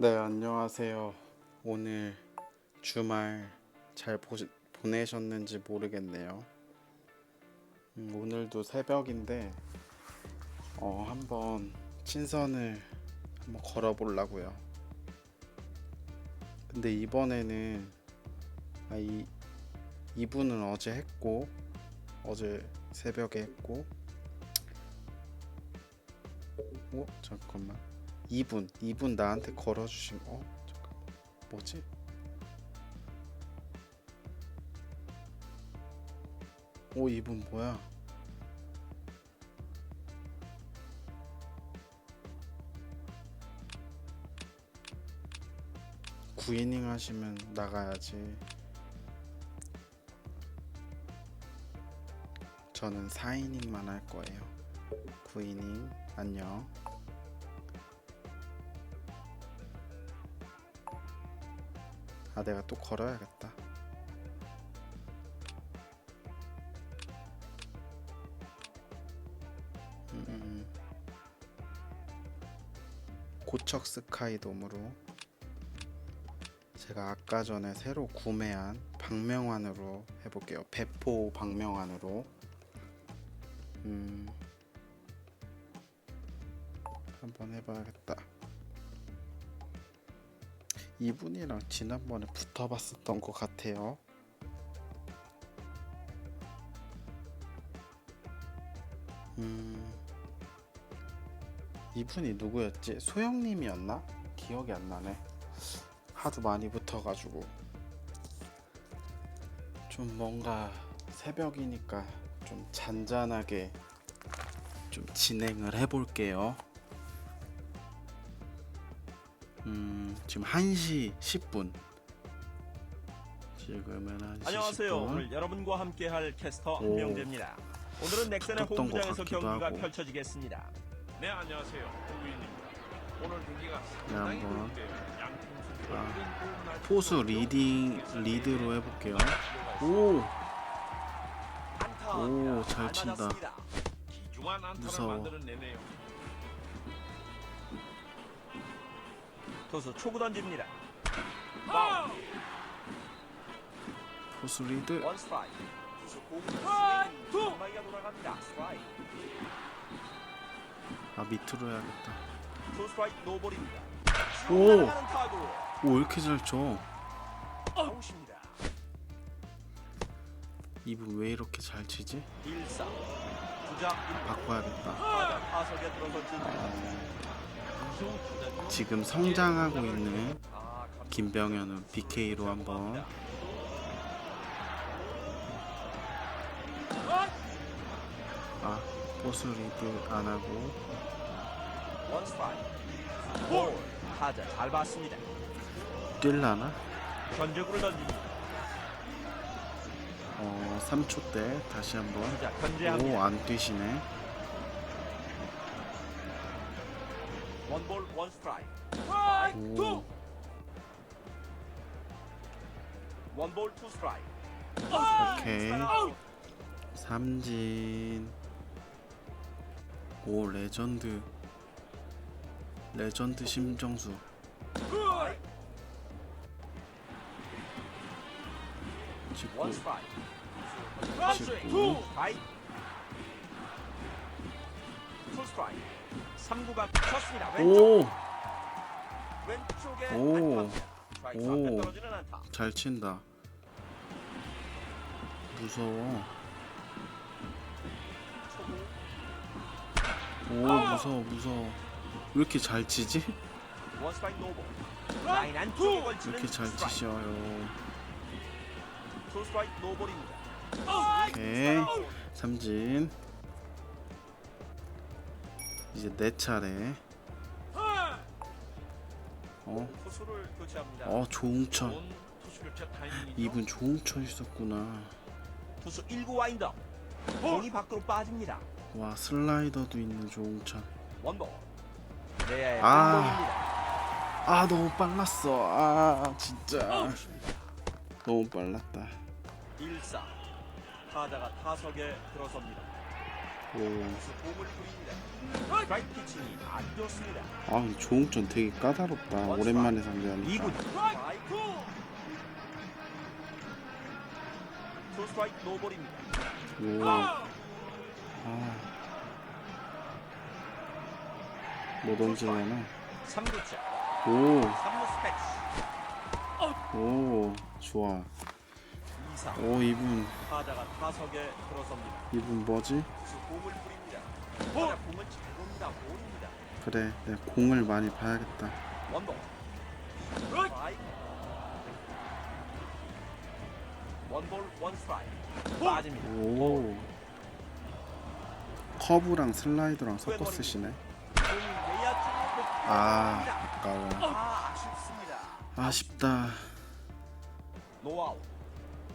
네, 안녕하세요. 오늘 주말 잘 보, 보내셨는지 모르겠네요. 음, 오늘도 새벽인데 어, 한번 친선을 한번 걸어보려고요. 근데 이번에는 아, 이 이분은 어제 했고 어제 새벽에 했고 어 잠깐만. 2분 2분 나한테 걸어주신 어 잠깐 뭐지? 오 이분 뭐야? 구이닝 하시면 나가야지. 저는 4이닝만 할 거예요. 9이닝 안녕 아 내가 또 걸어야겠다. 음, 음. 고척 스카이 돔으로 제가 아까 전에 새로 구매한 박명환으로 해볼게요. 배포 박명환으로. 음. 한번 해봐야겠다 이분이랑 지난번에 붙어봤었던 것 같아요. 음, 이분이 누구였지? 소영님이었나? 기억이 안 나네. 하도 많이 붙어가지고 좀 뭔가 새벽이니까 좀 잔잔하게 좀 진행을 해볼게요. 음, 지금 1시 10분. 지금은 1시 안녕하세요. 10분. 오늘 여러분과 함께할 캐스터 오. 한명재입니다. 오늘은 넥센의 붙었던 것 홈구장에서 같기도 경기가 하고. 펼쳐지겠습니다. 네 안녕하세요 홍구인입니다. 오늘 경기가 네, 상당히 한번. 양팀 선수가 아, 날 포수 리딩 리드로 해볼게요. 오, 안타. 오, 잘 친다. 맞았습니다. 귀중한 안타를 무서워. 만들어내네요. 투수 초구 던집니다. 포수 리드. 원 스트라이크. 투수 공이 마이가 돌아갑니다. 스트라이크. 아 밑으로 해야겠다. 투 스트라이크 노볼입니다. 오. 날아가는 타구. 오, 왜 이렇게 잘 쳐? 아웃입니다. 이분 왜 이렇게 잘 치지? 1사. 주자 바꿔야겠다. 들어섰지. 지금 성장하고 있는 김병현은 BK로 한번. 아, 포수 리드 안 하고. 볼. 타자 잘 봤습니다. 뛸라나? 견적으로 던집니다. 어, 3초 때 다시 한번. 주자 견제합니다. 오, 안 뛰시네. 원볼 원 스트라이크. 오, 원볼 투 스트라이크. 오케이. 삼진. 오, 레전드. 레전드 심정수. 직구, 원 스트라이크. 직구. 스트라이크. 투 스트라이크. 3구가 쳤습니다. 왼쪽 오, 왼쪽에 오. 안타입니다. 스트라이크 오. 앞에 떨어지는 안타. 잘 친다. 무서워. 초구 오, 무서워, 무서워. 왜 이렇게 잘 치지? 원 스트라이크 노볼. 라인 안쪽에 왜 걸치는 이렇게 잘 스트라이크. 치셔요? 투 스트라이크 노볼입니다. 오케이. 삼진. 이제 내 차례. 어, 투수를 교체합니다. 어, 조웅천. 좋은 투수 교체 타이밍이죠. 이분 조웅천 있었구나. 투수 1구 와인더. 공이 밖으로 빠집니다. 와, 슬라이더도 있는 조웅천. 원볼. 네, 아. 아, 너무 빨랐어. 아, 진짜. 너무 빨랐다. 1사. 타자가 타석에 들어섭니다. 오. 투수 공을 아, 이 조응천 되게 까다롭다. 오랜만에 상대하니까. 2군 스트라이크. 투 스트라이크 노볼입니다. 오. 아. 뭐 던지려나? 3구째 오. 3루 스패치. 오. 좋아. 2사 오, 이분. 타자가 타석에 들어섭니다. 이분 뭐지? 공을 뿌립니다. 공을. 그래, 내가 공을 많이 봐야겠다. 원볼 스트라이크 원볼 원 스트라이크 빠집니다. 오. 커브랑 슬라이더랑 섞어 쓰시네. 아, 아까워. 아, 아쉽습니다. 아쉽다. 노아웃.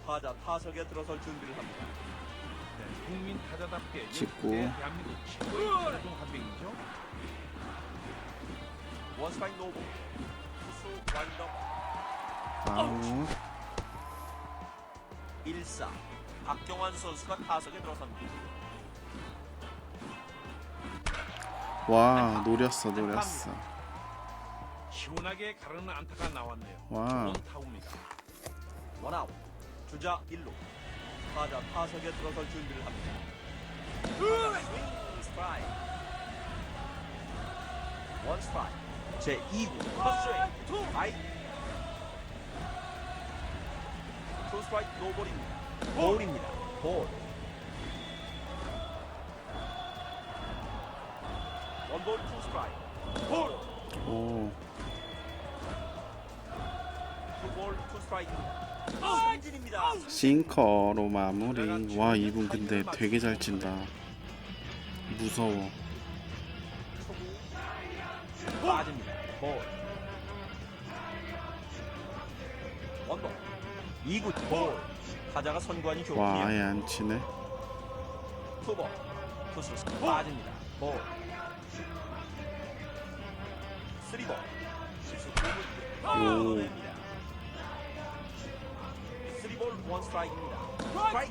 타자 타석에 들어설 준비를 합니다. 네, 국민 타자답게 직구. 네, 대한민국 최고의 타자중 한 명이죠. 원스트라이크 노볼. 투수 와인더 아웃. 1사. 박경환 선수가 타석에 들어섭니다. 와, 노렸어, 노렸어. 시원하게 가르는 안타가 나왔네요. 와. 좋은 타구입니다. 원아웃. 주자 1루. 타자 타석에 들어설 준비를 합니다. 스트라이크. 원 스트라이크. 제 2구 헛스윙. 스트라이크. 투 스트라이크 노볼입니다. 볼입니다. 볼. 원볼 투 스트라이크. 볼. 오. 투볼 투 스트라이크입니다. 싱커로 마무리. 와, 이분 근데 되게 잘 친다. 무서워. 초구 빠집니다. 볼. 원볼. 2구 볼. 타자가 선관이 와. 아예 안 치네. 오.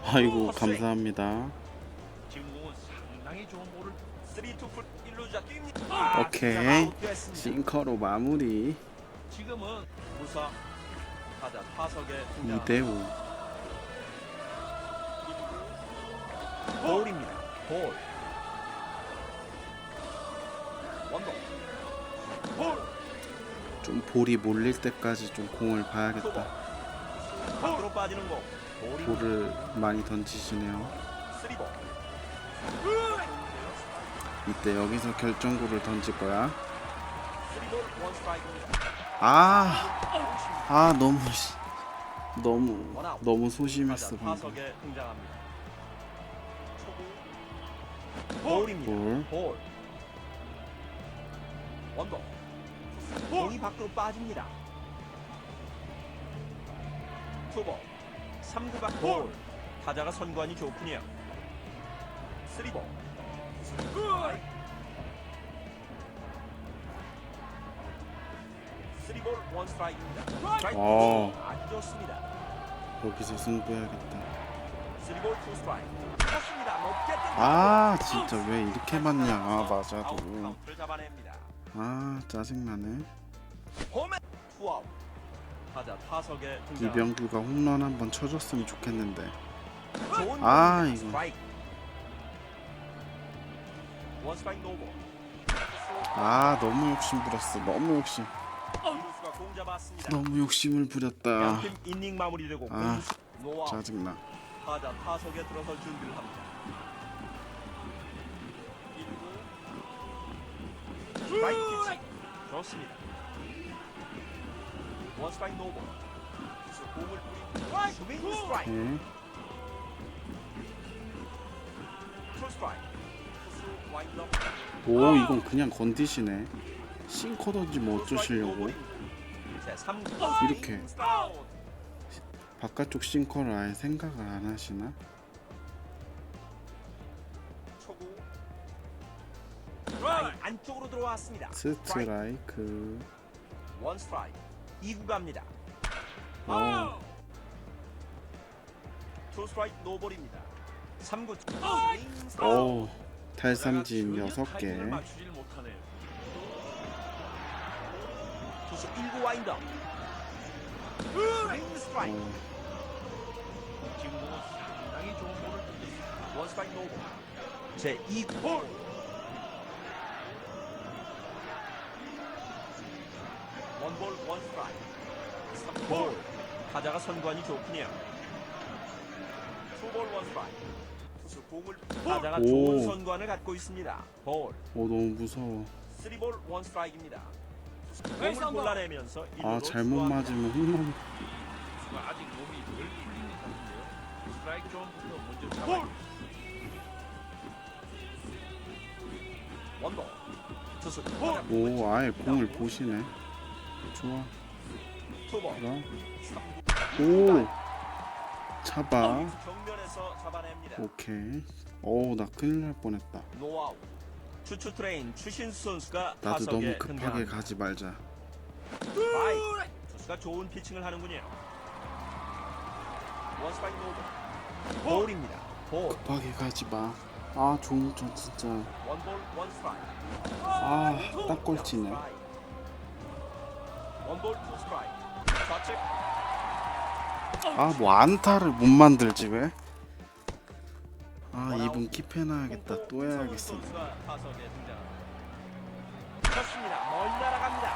아이고. 감사합니다. 지금 공은 상당히 좋은 볼을 쓰리 투풀 1루자 뜁니다. 아, 오케이. 싱커로 마무리. 지금은 무사 타자 타석에. 이대우. 볼입니다. 볼. 원볼. 볼. 좀 볼이 몰릴 때까지 좀 공을. 봐야겠다. 빠지는 공. 볼을 많이 던지시네요. 쓰리볼. 이때 여기서 결정구를 던질 거야. 쓰리볼 원 스트라이크입니다. 아, 아 너무 시- 너무 너무 소심했어 방금. 타석에 등장합니다. 초구. 볼입니다. 볼. 볼. 원볼. 공이 밖으로 빠집니다. 투볼. 3구 밖 볼. 타자가 선관이 좋군요. 쓰리볼. 쓰리볼 원 스트라이크입니다. 스트라이크 와. 아주 좋습니다. 여기서 승부해야겠다. 쓰리볼 투 스트라이크. 쳤습니다. 높게 뜬. 아 진짜 왜 이렇게 맞냐? 아 맞아도. 카운트를 잡아냅니다. 아 짜증나네. 홈에. 타자 타석에 등장. 이병규가 홈런 한번 쳐줬으면 좋겠는데. 좋은 아, 공입니다. 이거. 스트라이크. 원 스트라이크 노볼. 아 너무 욕심 부렸어. 너무 욕심. 이루수가 공 잡았습니다. 너무 욕심을 부렸다. 양팀 이닝 마무리되고 아, 공수. 짜증나. 타자 타석에 들어설 준비를 합니다. 1구 스트라이크 피치 좋습니다. 원 스트라이크 노볼. 투수 공을 뿌리 스윙 스트라이크. 네. 투 스트라이크. 투수 와인드업. 오 이건 그냥 건디시네. 싱커 던지면 어쩌시려고? 자, 3 이렇게. 바깥쪽 싱커를 아예 생각을 안 하시나? 초구. 라인 안쪽으로 들어왔습니다. 스트라이크. 원 스트라이크. 2구 갑니다. 오. 투 스트라이크 노볼입니다. 3구 스윙 스트라이크. 오. 탈삼진 전혀 여섯 개. 타이밍을 맞추질 못하네요. 투수 1구 와인더. 스윙 스트라이크. 어, 지금 상당히 좋은 볼을 던졌습니다. 원 스트라이크 노볼. 제 2구 볼. 원볼 원 스트라이크. 3볼. 타자가 선관이 좋군요. 투볼 원 스트라이크. 투수 공을 타자가 오. 좋은 선관을 갖고 있습니다. 볼. 어 너무 무서워. 3볼 원 스트라이크입니다. 공을 골라내면서 아 일루로 잘못. 맞으면. 투수가 아직 몸이 덜 풀린 것 같은데요. 스트라이크 존부터 먼저 잡아. 원볼. 투수 오 아예 공을 보시네. 좋아. 오 잡아. 오케이. 어우 나 큰일 날 뻔했다. 추추 트레인 추신수 선수가 나도 너무 급하게. 가지 말자. 스트라이크. 투수가 좋은 피칭을 하는군요. 원스파이크 노볼. 볼입니다. 볼. 급하게 가지 마. 아 종전 진짜. 원볼 원스트라이크. 아딱 꼴찌네. 아 뭐 안타를 못 만들지 왜? 아 이분 킵해놔야겠다. 또 해야겠어.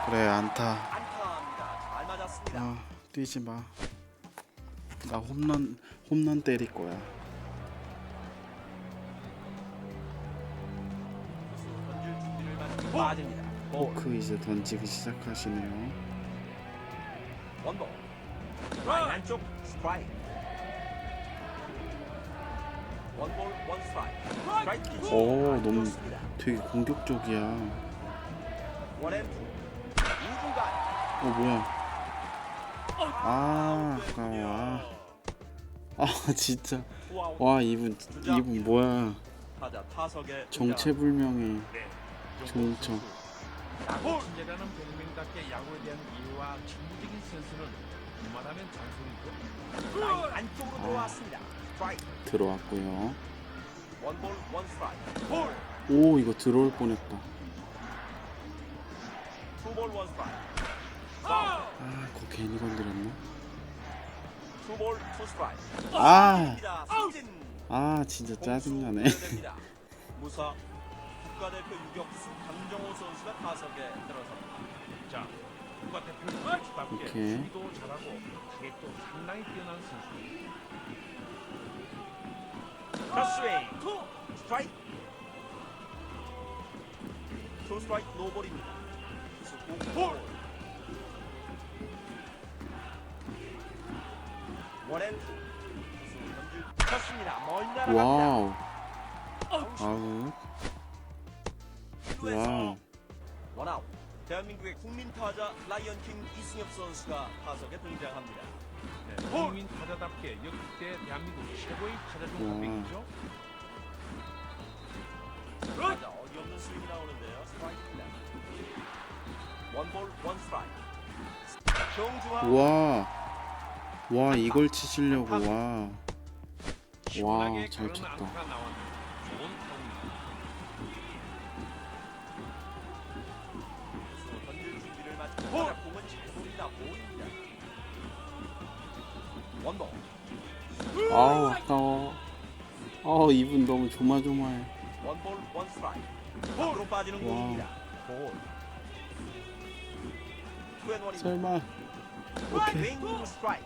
그래 안타. 아 뛰지 마. 나 홈런 홈런 때릴 거야. 포크 이제 던지기 시작하시네요. 원볼. 라인 안쪽 스트라이크. 원볼 원 스트라이크. 스트라이크 피치. 오, 안 너무- 좋습니다. 되게 공격적이야. 원앤투. 우중간. 어 뭐야? 아 아까워. 아 진짜 투아웃. 와 이분 이분 뭐야? 타자 타석에 정체불명의 네. 야구 친 백명답게 야구에 대한 이해와 직무적인 센스는 이만하면. 라인 안쪽으로 들어왔습니다. 스트라이크. 들어왔고요. 원볼 원 스트라이크. 볼. 오 이거 들어올 뻔했다. 투볼 원 스트라이크. 파울. 아 그거 괜히 건드렸나? 투볼 투 스트라이크. 아. 삼진. 아 진짜 짜증나네. 무사 국가대표 유격수 강정호 선수가 타석에 들어섭니다. 자, 국가 대표 수답게 오케이. 수비도 잘하고 타격도 상당히 뛰어난 선수. 컷스윙 투 스트라이크 투 스트라이크 노볼입니다. 볼 쳤습니다. 멀리 날아갑니다. 와우. 아우. 와우. 원아웃. 대한민국의 국민 타자 라이언킹 이승엽 선수가 타석에 등장합니다. 네, 국민 타자답게 역대 대한민국 최고의 타자 중한 와. 명이죠. 타자 어이없는 스윙이 나오는데요. 스트라이크입니다. 원볼 원 스트라이크. 정중앙 와. 와 이걸 치시려고 와. 시원하게 잘 그런 쳤다. 안타가 나왔네요. 아우 아까워. 아 이분 너무 조마조마해. 원볼 원 스트라이크. 밖으로 빠지는 와. 공입니다. 볼. 투앤원입니다. 설마. 오케이. 윙 스트라이크.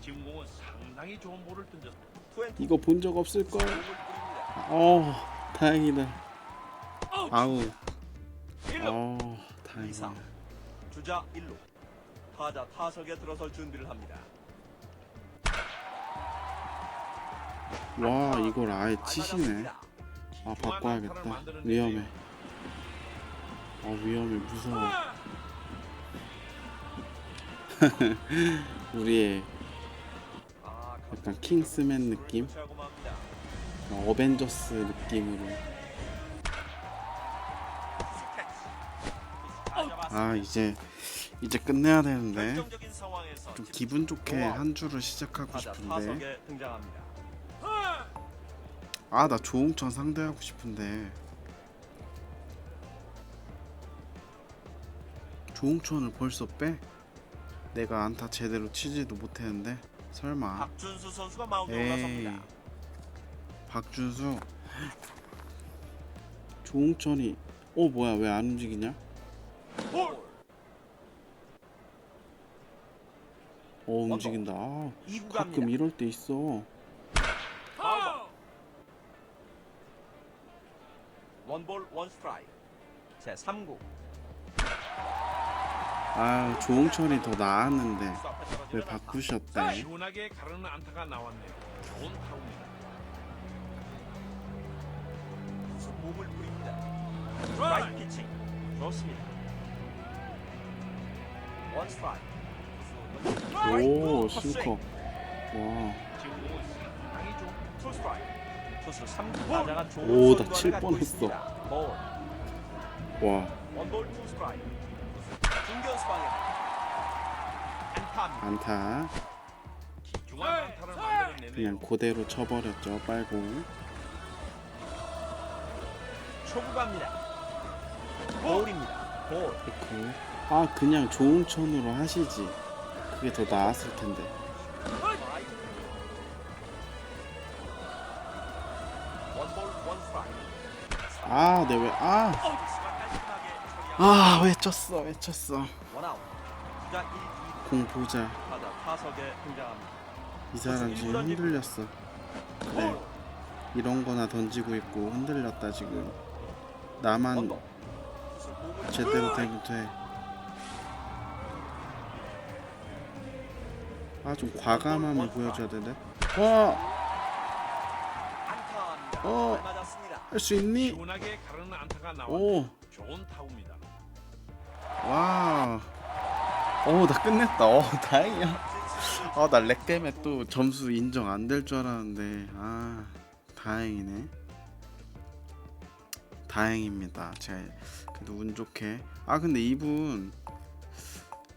지금 공은 상당히 좋은 볼을 던졌습니다. 투앤투. 이거 본 적 없을 걸. 공을 뿌립니다. 어 다행이다. 아우. 일루. 어 다행이다. 주자 1루. 타자 타석에 들어설 준비를 합니다. 와 이걸 아예 잘 치시네. 아 바꿔야겠다. 위험해. 아 위험해 무서워. 우리의 아, 약간 킹스맨 느낌. 어, 어벤져스 느낌으로. 아 이제 이제 끝내야 되는데 좀 기분 좋게 한 주를 시작하고 싶은데. 아 나 조웅천 상대하고 싶은데 조웅천을 벌써 빼? 내가 안타 제대로 치지도 못했는데 설마 박준수 선수가 마운드에 에이 올라섭니다. 박준수 조웅천이 어 뭐야 왜 안 움직이냐? 볼. 어 움직인다 아, 2구 가끔 갑니다. 이럴 때 있어 원볼 원 스트라이크. 제 3구. 아 조웅천이 더 나았는데 왜 바꾸셨대 시원하게 가르는 안타가 나왔네요. 좋은 타구입니다. 투수 몸을 뿌립니다. 스트라이크 피칭. 좋습니다. 원 스트라이크. 오 싱커 와 지금 뭐 상당히 좀투 스트라이크. 투수 3구 타자가 좋은 오, 나 손거리를 칠 갖고 뻔했어. 있습니다. 볼. 와, 원볼 투 스트라이크. 중견수 방향. 안타입니다. 안타 중앙 안타를 만들어내네요. 그냥 그대로 쳐버렸죠 빨공 초구 갑니다. 볼입니다. 볼. 그, 아 그냥 조웅천으로 하시지 그게 더 나았을 텐데 아 내 왜 아. 아 왜 쳤어 왜 쳤어 원아웃. 주자 1, 2루 공 보자. 이 사람 지금 흔들렸어 그래 볼. 이런 거나 던지고 있고 흔들렸다 지금 나만 제대로 되면 돼. 아 좀 과감함을 보여줘야 되네. 어. 어. 할 수 있니? 시원하게 가르는 안타가. 오, 좋은 타구입니다. 와. 어, 나 끝냈다. 어, 다행이야. 아, 나렉 때문에 또 점수 인정 안 될 줄 알았는데, 아, 다행이네. 다행입니다. 제가 그래도 운 좋게. 아, 근데 이분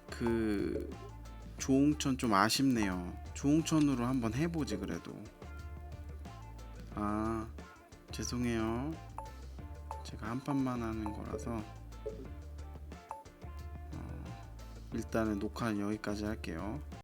그 조홍천 좀 아쉽네요. 조홍천으로 한번 해보지 그래도. 아, 죄송해요. 제가 한 판만 하는 거라서. 어, 일단은 녹화는 여기까지 할게요.